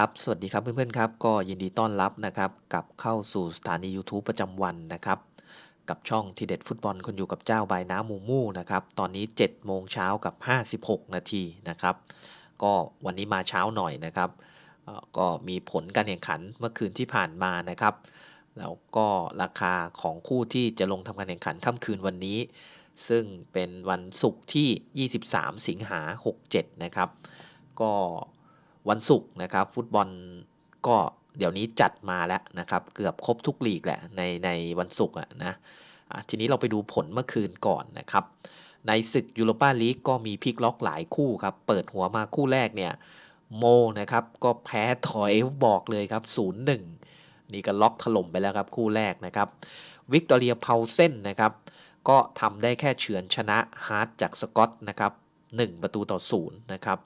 ครับ สวัสดีครับเพื่อนๆครับ ก็ยินดีต้อนรับนะครับกลับเข้าสู่สถานี YouTube ประจำวันนะครับ กับช่องทีเด็ดฟุตบอลคนอยู่กับเจ้าบายน้ำมูมูนะครับ ตอนนี้7โมงเช้ากับ 56 นาทีนะครับ ก็วันนี้มาเช้าหน่อยนะครับ ก็มีผลการแข่งขันเมื่อคืนที่ผ่านมานะครับ แล้วก็ราคาของคู่ที่จะลงทำการแข่งขันค่ำคืนวันนี้ ซึ่งเป็นวันศุกร์ที่ 23 สิงหา67 นะครับ ก็ วันศุกร์นะครับฟุตบอลก็เดี๋ยวนี้จัดมาแล้วนะครับ เกือบครบทุกลีกแหละในในวันศุกร์อะนะอะทีนี้เราไปดูผลเมื่อคืนก่อนนะครับ ในศึกยูโรปาลีกก็มีพลิกล็อกหลายคู่ครับ เปิดหัวมาคู่แรกเนี่ยโมนะครับก็แพ้ถอยบอกเลยครับ 0-1 นี่ก็ล็อกถล่มไปแล้วครับคู่แรกนะครับวิกตอเรียเพาเซนนะครับก็ทำได้แค่เฉือนชนะฮาร์ดจากสกอตนะครับ1ประตูต่อ0นะครับ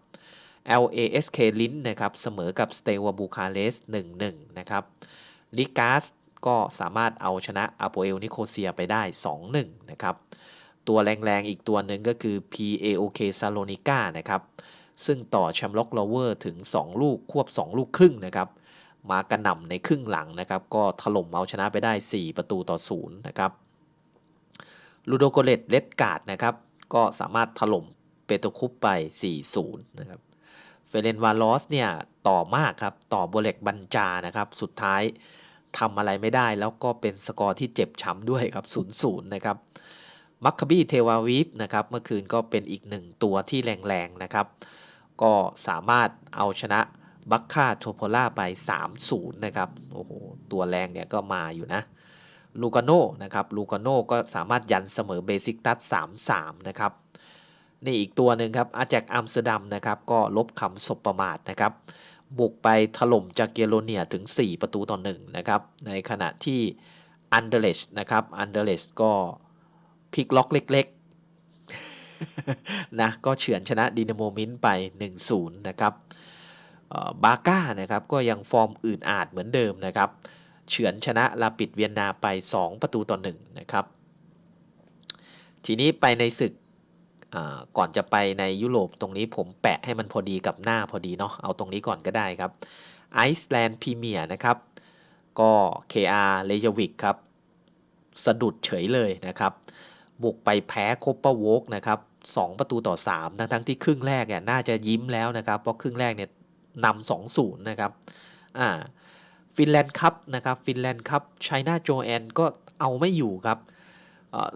LASK ลินนะครับเสมอกับสเตวาบูคาเรส1-1 นะครับลิกาสก็สามารถเอาชนะอาโปเอลนิโคเซียไปได้ 2-1 นะครับ ตัวแรงๆ อีกตัวหนึ่งก็คือ PAOK ซาโลนิก้านะครับ ซึ่งต่อแชมป์ล็อกโลเวอร์ถึง 2 ลูกควบ 2 ลูกครึ่งนะครับ มากระหน่ำในครึ่งหลังนะครับ ก็ถล่มเอาชนะไปได้ 4 ประตูต่อ 0 นะครับลูโดโกเลตเลดการ์ดนะครับ ก็สามารถถล่มเปโตคุปไป 4-0 นะครับ เฟเรนวาลอสเนี่ยต่อมากครับ ต่อโบเล็กบัญจานะครับ สุดท้ายทำอะไรไม่ได้แล้วก็เป็นสกอร์ที่เจ็บช้ำด้วยครับ 0-0 นะครับ มัคคบีเทวาวีฟนะครับ เมื่อคืนก็เป็นอีกหนึ่งตัวที่แรงๆนะครับ ก็สามารถเอาชนะบัคคาโทโพล่าไป 3-0 นะครับ โอ้โห ตัวแรงเนี่ยก็มาอยู่นะ ลูกาโน่นะครับ ลูกาโน่ก็สามารถยันเสมอเบซิกตัส3-3 นะครับ นี่อีกตัวหนึ่งครับอาแจกอัมสเตอร์ดัมนะครับก็ลบคำสบประมาทนะครับบุกไปถล่มจากเกโรเนียถึง 4 ประตูต่อ1นะครับในขณะที่อันเดเลชนะครับอันเดเลชก็พลิกล็อกเล็กๆนะก็เฉือนชนะดินาโมมินไป 1-0 นะครับบาก้านะครับก็ยังฟอร์มอื่นอาจเหมือนเดิมนะครับเฉือนชนะลาปิดเวียนนาไป 2 ประตูต่อ1นะครับทีนี้ไปในศึก ก่อนจะไปในยุโรปตรงนี้ผมแปะให้มันพอดีกับหน้าพอดีเนาะเอาตรงนี้ก่อนก็ได้ครับไอซ์แลนด์พรีเมียร์นะครับ ก็ KR เลยวิกครับ สะดุดเฉยเลยนะครับ บุกไปแพ้คบเปอร์วกนะครับ2ประตูต่อ 3 ทั้งทั้งที่ครึ่งแรกเนี่ยน่าจะยิ้มแล้วนะครับ เพราะครึ่งแรกเนี่ยนำสองศูนย์นะครับอ่าฟินแลนด์คัพนะครับ ฟินแลนด์คัพไชน่าโจแอนก็เอาไม่อยู่ครับ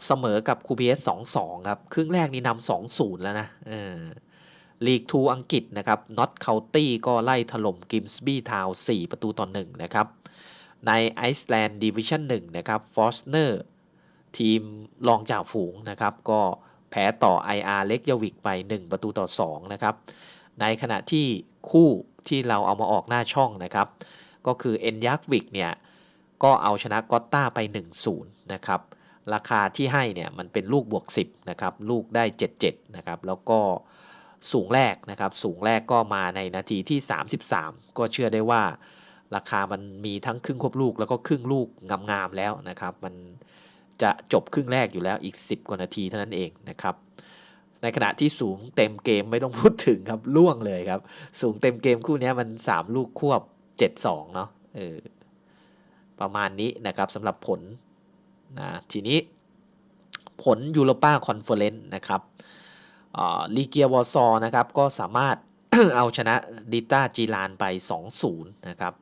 เสมอกับคูเบส2-2ครับ ครึ่งแรกนี่นำ2-0แล้วนะลีกทูอังกฤษนะครับน็อตเคาน์ตี้ก็ไล่ถล่มกิมส์บี้ทาว4ประตูต่อ1นะครับ ในไอซ์แลนด์ดิวิชั่น1นะครับฟอสเนอร์ทีมรองจ่าฝูงนะครับ ก็แพ้ต่อ IR เล็กยาวิกไป 1 ประตูต่อ 2 นะครับ ในขณะที่คู่ที่เราเอามาออกหน้าช่องนะครับ ก็คือเอ็นยักวิกเนี่ย ก็เอาชนะกอตตาไป 1-0 นะครับ ราคาที่ให้เนี่ยมันเป็นลูกบวก 10นะครับลูกได้ 77นะครับแล้วก็สูงแรกนะครับสูงแรกก็มาในนาทีที่ 33 ก็เชื่อได้ว่าราคามันมีทั้งครึ่งควบลูกแล้วก็ครึ่งลูกงามๆแล้วนะครับมันจะจบครึ่งแรกอยู่แล้วอีก 10 กว่านาทีเท่านั้นเองนะครับในขณะที่สูงเต็มเกมไม่ต้องพูดถึงครับล่วงเลยครับ สูงเต็มเกมคู่นี้มัน 3 ลูกควบ 7-2 เนาะเออประมาณนี้นะครับสำหรับผล นะทีนี้ผลยูโรปาคอนเฟอเรนซ์นะครับลีเกียวอซอนะครับก็สามารถเอาชนะดิต้าจีรานไป 2-0 นะครับ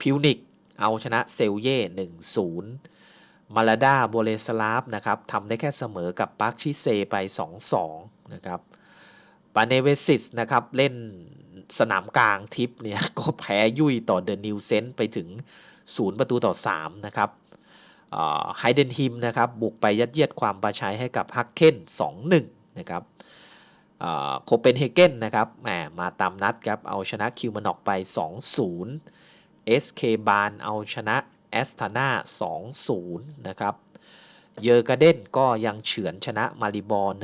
พิวนิกเอาชนะเซลเย่ 1-0 มาลาดาโบเลสลาฟนะครับทำได้แค่เสมอกับปาร์คชิเซไป 2-2 นะครับปาเนเวซิสนะครับเล่นสนามกลางทิปเนี่ยก็แพ้ยุ่ยต่อเดอะนิวเซนต์ไปถึง 0 ประตูต่อ 3 นะครับ ไฮเดนฮิมนะครับบุกไปยัดเยียดความประชัยให้กับฮักเคน2-1นะครับโคเปนเฮเกนนะครับแหมมาตามนัดครับเอาชนะคิวมานอกไป 2-0 SK บานเอาชนะแอสตานา2-0นะครับเยอร์กาเดนก็ยังเฉือนชนะมาริบอร์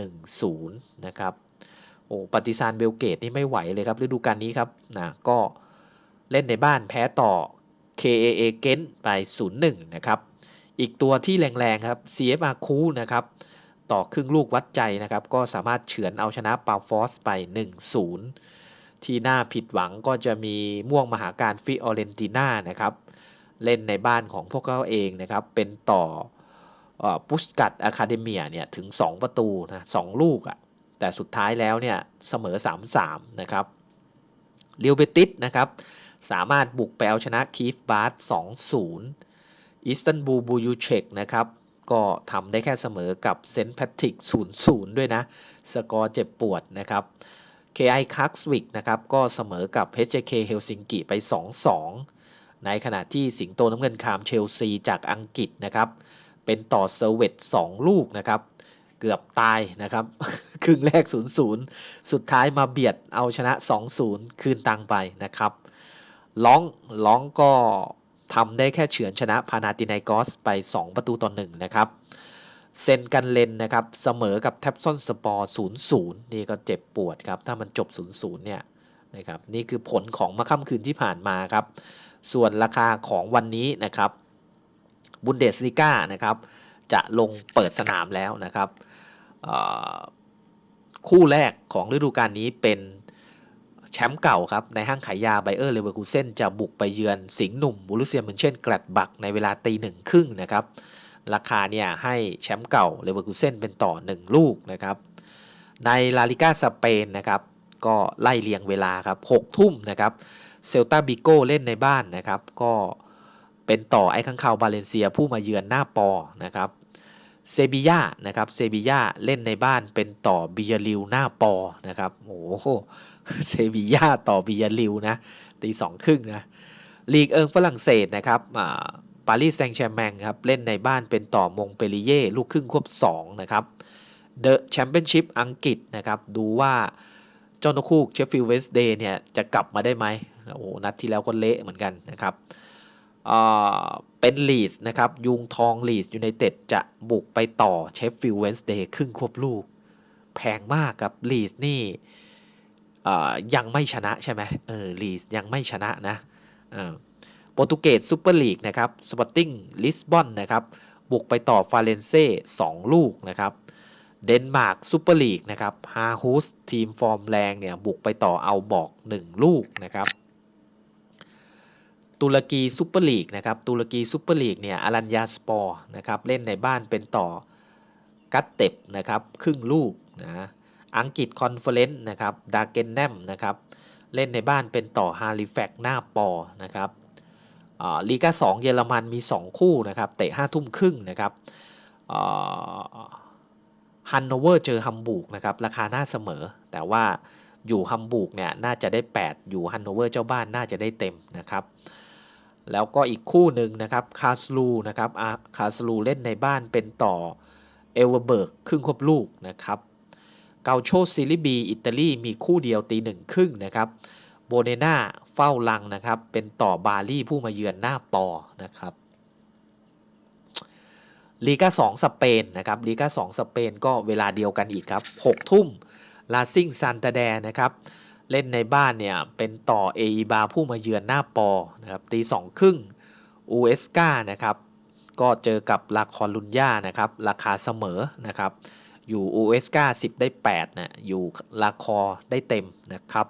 1-0นะครับโอ้ปฏิซานเบลเกตนี่ไม่ไหวเลยครับฤดูกาลนี้ครับนะก็เล่นในบ้านแพ้ต่อ KAA เกนไป 0-1 นะครับ อีกตัวที่แรงๆครับ CFR คูนะครับต่อครึ่งลูกวัดใจนะครับ ก็สามารถเฉือนเอาชนะปาฟอสไป 1-0 ที่น่าผิดหวังก็จะมีม่วงมหาการฟิออเรนติน่านะครับ เล่นในบ้านของพวกเขาเองนะครับ เป็นต่อปุสกัดอะคาเดเมียเนี่ยถึง 2 ประตูนะสลูกอะ่ะแต่สุดท้ายแล้วเนี่ยเสมอ 3-3 นะครับเรียวเบติสนะครับ สามารถบุกไปเอาชนะคีฟบาร์ส2-0 อิสตันบูลบูยูเชกนะครับ ก็ทำได้แค่เสมอกับเซนต์แพทริก0-0 ด้วยนะ สกอร์เจ็บปวดนะครับ KI คักสวิกนะครับ ก็เสมอกับ HJK เฮลซิงกิไป 2-2 ในขณะที่สิงโตน้ำเงินคามเชลซีจากอังกฤษนะครับ เป็นต่อเซเวต2ลูกนะครับ เกือบตายนะครับ ครึ่งแรก 0-0 สุดท้ายมาเบียดเอาชนะ 2-0 คืนตังไปนะครับ ล้องล้องก็ ทำได้แค่เฉือนชนะพานาตินายกอสไป 2 ประตูต่อ1นะครับเซนกันเลนนะครับเสมอกับแท็บซอนสปอร์0-0 นี่ก็เจ็บปวดครับ ถ้ามันจบ 0-0 เนี่ยนะครับนี่คือผลของมาค่ำคืนที่ผ่านมาครับ ส่วนราคาของวันนี้นะครับบุนเดสลิก้านะครับจะลงเปิดสนามแล้วนะครับคู่แรกของฤดูกาลนี้เป็น แชมป์เก่าครับในห้างขายยาไบเออร์เลเวอร์คูเซนจะบุกไปเยือนสิงห์หนุ่มบูรุเซียเหมือนเช่นกลดบักในเวลาตีหนึ่งครึ่งนะครับ ราคาเนี่ยให้แชมป์เก่าเลเวอร์คูเซนเป็นต่อ 1 ลูกนะครับ ในลาลิก้าสเปนนะครับก็ไล่เลียงเวลาครับ6ทุ่มนะครับเซลตาบิโกเล่นในบ้านนะครับ ก็เป็นต่อไอ้ข้างข่าวบาเลนเซียผู้มาเยือนหน้าปอนะครับเซบียานะครับเซบียาเล่นในบ้านเป็นต่อบิยาลิวหน้าปอนะครับโอ้โห เซบีย่าต่อบิยาลิวนะตีสองครึ่งนะลีกเอิงฝรั่งเศสนะครับปารีสแซงต์แชร์แมงครับเล่นในบ้านเป็นต่อมงเปรีเย่ลูกครึ่งควบ2นะครับเดอะแชมเปี้ยนชิพอังกฤษนะครับดูว่าเจ้านกคูกเชฟฟิลด์เวสเดย์เนี่ยจะกลับมาได้ไหมโอ้นัดที่แล้วก็เละเหมือนกันนะครับเป็นลีสนะครับยุงทองลีสยูไนเต็ดจะบุกไปต่อเชฟฟิลด์เวนส์เดย์ครึ่งควบลูก แพงมากครับลีสนี่ ยังไม่ชนะใช่ไหมเออลีสยังไม่ชนะนะโปรตุเกสซูเปอร์ลีกนะครับสปอร์ติ้งลิสบอนนะครับบุกไปต่อฟาเรนเซ่2ลูกนะครับเดนมาร์กซูเปอร์ลีกนะครับฮาฮูสทีมฟอร์มแรงเนี่ยบุกไปต่อเอาบอก 1 ลูกนะครับตุรกีซูเปอร์ลีกนะครับตุรกีซูเปอร์ลีกเนี่ยอารัญญาสปอร์นะครับเล่นในบ้านเป็นต่อกัตเต็บนะครับครึ่งลูกนะ อังกฤษคอนเฟอเรนซ์นะครับดาเกนแนมนะครับเล่นในบ้านเป็นต่อฮาริแฟกหน้าปอนะครับลีกา2เยอรมันมี 2 คู่นะครับเตะ5ทุ่มครึ่งนะครับฮันโนเวอร์เจอฮัมบูกนะครับราคาน่าเสมอ แต่ว่าอยู่ฮัมบูกเนี่ยน่าจะได้ 8 อยู่ฮันโนเวอร์เจ้าบ้านน่าจะได้เต็มนะครับแล้วก็อีกคู่หนึ่งนะครับคาสลูนะครับคาสลูเล่นในบ้านเป็นต่อเอเวอร์เบิร์กครึ่งควบลูกนะครับ เกาโชซิลิบีอิตาลีมีคู่เดียวตีหนึ่งครึ่งนะครับโบเนนาเฝ้าลังนะครับ เป็นต่อบาลี่ผู้มาเยือนหน้าปอนะครับลีกา2สเปนนะครับลีกา2สเปนก็เวลาเดียวกันอีกครับ6ทุ่มลาซิงซันตาแดนะครับ เล่นในบ้านเนี่ยเป็นต่อเอบาผู้มาเยือนหน้าปอนะครับตีสองครึ่งอูเอสกานะครับ ก็เจอกับลาคอลุนย่านะครับ ราคาเสมอนะครับ อยู่อูเอสกา10 ได้ 8 นะ อยู่ลาคอได้เต็มนะครับ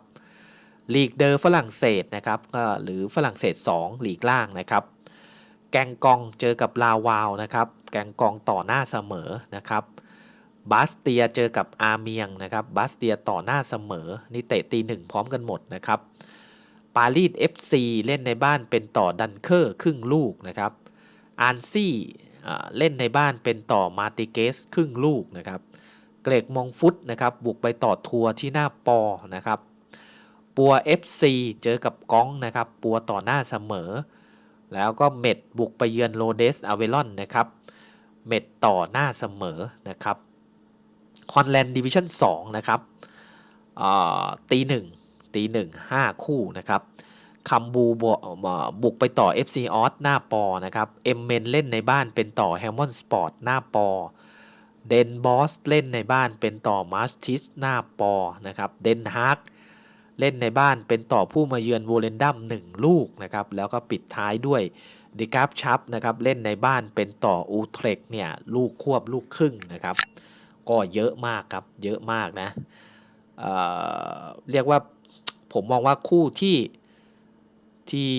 ลีกเดอร์ฝรั่งเศสนะครับก็หรือฝรั่งเศส2ลีกล่างนะครับ แกงกองเจอกับลาวาวนะครับ แกงกองต่อหน้าเสมอนะครับบาสเตียเจอกับอาเมียงนะครับบาสเตียต่อหน้าเสมอ นี่เตะตีหนึ่งพร้อมกันหมดนะครับ ปารีส FC เล่นในบ้านเป็นต่อดันเคอร์ครึ่งลูกนะครับ อานซี่ เล่นในบ้านเป็นต่อมาติเกสครึ่งลูกนะครับ เกรกมองฟุตนะครับบุกไปต่อทัวร์ที่หน้าปอนะครับ ปัว FC เจอกับก้องนะครับปัวต่อหน้าเสมอ แล้วก็เม็ดบุกไปเยือนโรเดสอาเวลอนนะครับเม็ดต่อหน้าเสมอนะครับคอนแลนด์ดิวิชั่น2นะครับตีหนึ่งตีหนึ่งห้าคู่นะครับ คัมบูบุกไปต่อ FC ออสหน้าปอนะครับเอ็มเมนเล่นในบ้านเป็นต่อแฮมมอนสปอร์ตหน้าปอเดนบอสเล่นในบ้านเป็นต่อมาสติสหน้าปอนะครับเดนฮาร์กเล่นในบ้านเป็นต่อผู้มาเยือนโวเลนดัม1ลูกนะครับแล้วก็ปิดท้ายด้วยดิกาฟชับนะครับเล่นในบ้านเป็นต่ออูเทรกเนี่ยลูกควบลูกครึ่งนะครับก็เยอะมากครับเยอะมากนะเเรียกว่าผมมองว่าคู่ที่ ที่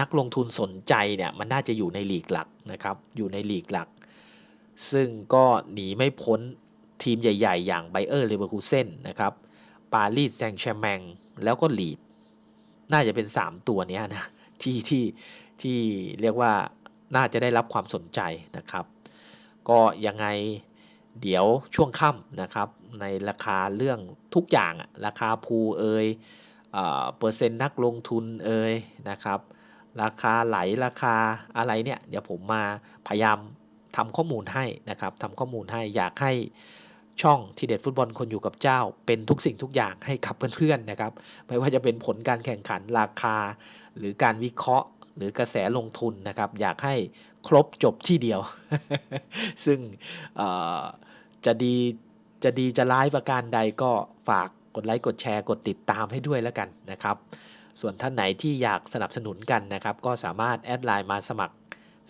นักลงทุนสนใจเนี่ยมันน่าจะอยู่ในหลีกหลักนะครับ อยู่ในหลีกหลัก ซึ่งก็หนีไม่พ้นทีมใหญ่ ๆ อย่างไบเออร์เลเวอร์คูเซ่นนะครับปารีสแซงต์แชร์แมงแล้วก็ลีด น่าจะเป็น 3 ตัวนี้นะที่ที่ที่เรียกว่าน่าจะได้รับความสนใจนะครับ ก็ยังไงเดี๋ยวช่วงค่ำนะครับ ในราคาเรื่องทุกอย่างราคาภูเอย เอ่อเปอร์เซ็นต์นักลงทุนเอยนะครับ ราคาไหลราคาอะไรเนี่ย เดี๋ยวผมมาพยายามทำข้อมูลให้นะครับทำข้อมูลให้อยากให้ช่องทีเด็ดฟุตบอลคนอยู่กับเจ้า เป็นทุกสิ่งทุกอย่างให้กับเพื่อนๆนะครับ ไม่ว่าจะเป็นผลการแข่งขันราคา หรือการวิเคราะห์ หรือกระแสลงทุนนะครับ อยากให้ครบจบที่เดียว ซึ่งเอ่อจะดีจะดีจะร้ายประการใดก็ฝาก กดไลค์กดแชร์กดติดตามให้ด้วยแล้วกันนะครับ ส่วนท่านไหนที่อยากสนับสนุนกันนะครับ ก็สามารถแอดไลน์มาสมัคร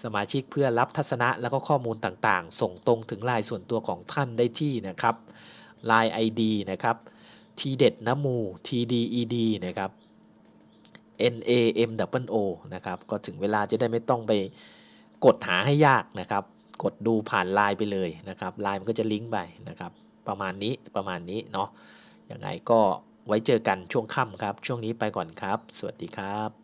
สมาชิกเพื่อรับทัศนะแล้วก็ข้อมูลต่างๆ ส่งตรงถึงไลน์ส่วนตัวของท่านได้ที่นะครับ Line ID นะครับทีเด็ดน้ำมู TDED นะครับ N A M W O นะครับ ก็ถึงเวลาจะได้ไม่ต้องไปกดหาให้ยากนะครับ กดดูผ่านไลน์ไปเลยนะครับไลน์มันก็จะลิงก์ไปนะครับ ประมาณนี้ประมาณนี้เนาะ ยังไงก็ไว้เจอกันช่วงค่ำครับ ช่วงนี้ไปก่อนครับ สวัสดีครับ